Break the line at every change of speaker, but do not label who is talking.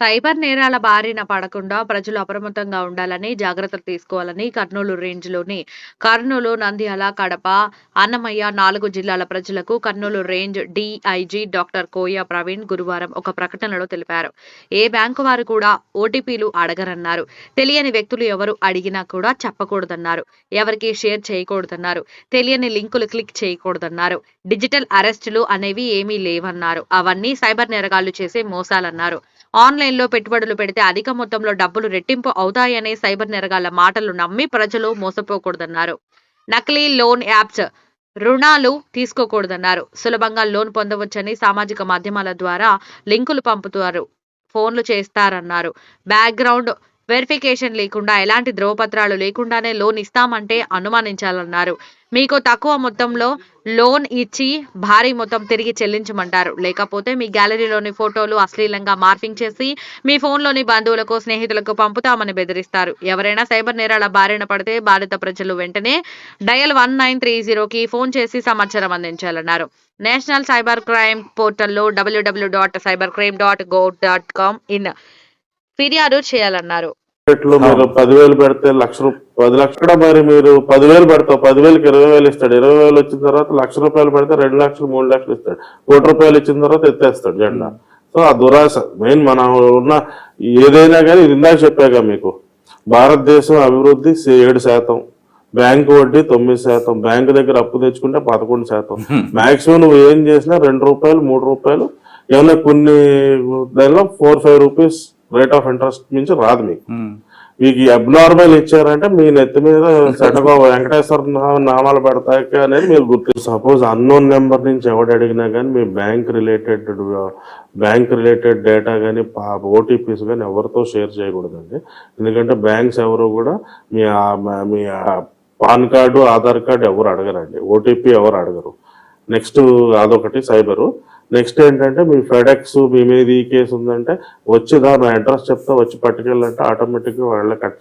Cyber నేరాల బారిన పడకుండా ప్రజలు అప్రమత్తంగా ఉండాలని జాగ్రత్తలు తీసుకోవాలని కర్నూలు రేంజ్లోని కర్నూలు నంద్యాల కడప అన్నమయ్య నాలుగు జిల్లాల ప్రజలకు Kurnool range DIG doctor Koya Praveen గురువారం ఒక ప్రకటనలో తెలిపారు. ఏ బ్యాంకు వారు కూడా ఓటీపీలు అడగరన్నారు. తెలియని వ్యక్తులు ఎవరు అడిగినా కూడా చెప్పకూడదన్నారు. ఎవరికి షేర్ చేయకూడదన్నారు. తెలియని లింకులు క్లిక్ చేయకూడదన్నారు. డిజిటల్ అరెస్టులు అనేవి ఏమీ లేవన్నారు. అవన్నీ సైబర్ నేరగాళ్ళు చేసే మోసాలన్నారు. ఆన్లైన్ ఆన్లైన్లో పెట్టుబడులు పెడితే అధిక మొత్తంలో డబ్బులు రెట్టింపు అవుతాయనే సైబర్ నేరగాళ్ళ మాటలు నమ్మి ప్రజలు మోసపోకూడదన్నారు. నకిలీ లోన్ యాప్స్ రుణాలు తీసుకోకూడదన్నారు. సులభంగా లోన్ పొందవచ్చని సామాజిక మాధ్యమాల ద్వారా లింకులు పంపుతారు ఫోన్లు చేస్తారన్నారు. బ్యాక్గ్రౌండ్ వెరిఫికేషన్ లేకుండా ఎలాంటి ధ్రువపత్రాలు లేకుండానే లోన్ ఇస్తామంటే అనుమానించాలన్నారు. మీకు తక్కువ మొత్తంలో లోన్ ఇచ్చి భారీ మొత్తం తిరిగి చెల్లించమంటారు. లేకపోతే మీ గ్యాలరీలోని ఫోటోలు అశ్లీలంగా మార్పింగ్ చేసి మీ ఫోన్లోని బంధువులకు స్నేహితులకు పంపుతామని బెదిరిస్తారు. ఎవరైనా సైబర్ నేరాల బారిన పడితే బాధిత ప్రజలు వెంటనే డయల్ వన్ నైన్ త్రీ జీరోకి ఫోన్ చేసి సమాచారం అందించాలన్నారు. నేషనల్ సైబర్ క్రైమ్ పోర్టల్లో W W dot cyber crime dot gov dot com in ఫిర్యాదు చేయాలన్నారు.
మీరు పదివేలు పెడితే లక్ష రూపాయలు పది లక్షల మరి మీరు పదివేలు పెడతావు పదివేలకి ఇరవై వేలు ఇస్తాడు. ఇరవై వేలు వచ్చిన తర్వాత లక్ష రూపాయలు పెడితే రెండు లక్షలు మూడు లక్షలు ఇస్తాడు. కోటి రూపాయలు ఇచ్చిన తర్వాత ఎత్తేస్తాడు జెండా. సో ఆ దురాశ మెయిన్ మనం ఉన్న ఏదైనా కానీ ఇది ఇందాక చెప్పాక మీకు. భారతదేశం అభివృద్ధి ఏడు శాతం. బ్యాంకు వడ్డీ తొమ్మిది శాతం. బ్యాంకు దగ్గర అప్పు తెచ్చుకుంటే పదకొండు శాతం. మాక్సిమం నువ్వు ఏం చేసినా రెండు రూపాయలు మూడు రూపాయలు. ఏమైనా కొన్ని దానిలో four five rupees rate of interest నుంచి రాదు మీకు. మీకు అబ్నార్మల్ ఇచ్చారంటే మీ నెత్తి మీద సెటగో వెంకటేశ్వర నామాలు పెడతాయి అనేది మీరు గుర్తు సపోజ్ అన్నోన్ నెంబర్ నుంచి ఎవడు అడిగినా కానీ మీ bank related bank related data కానీ ఓటీపీస్ కానీ ఎవరితో షేర్ చేయకూడదండి. ఎందుకంటే బ్యాంక్స్ ఎవరు కూడా మీ మీ పాన్ కార్డు ఆధార్ కార్డు ఎవరు అడగరండి. ఓటీపీ ఎవరు అడగరు. నెక్స్ట్ అదొకటి సైబరు నెక్స్ట్ ఏంటంటే మీ ఫెడెక్స్ మీ మీద ఈ కేసు ఉందంటే వచ్చి దా నా అడ్రస్ చెప్తా వచ్చి పట్టుకెళ్ళంటే ఆటోమేటిక్గా వాళ్ళే కట్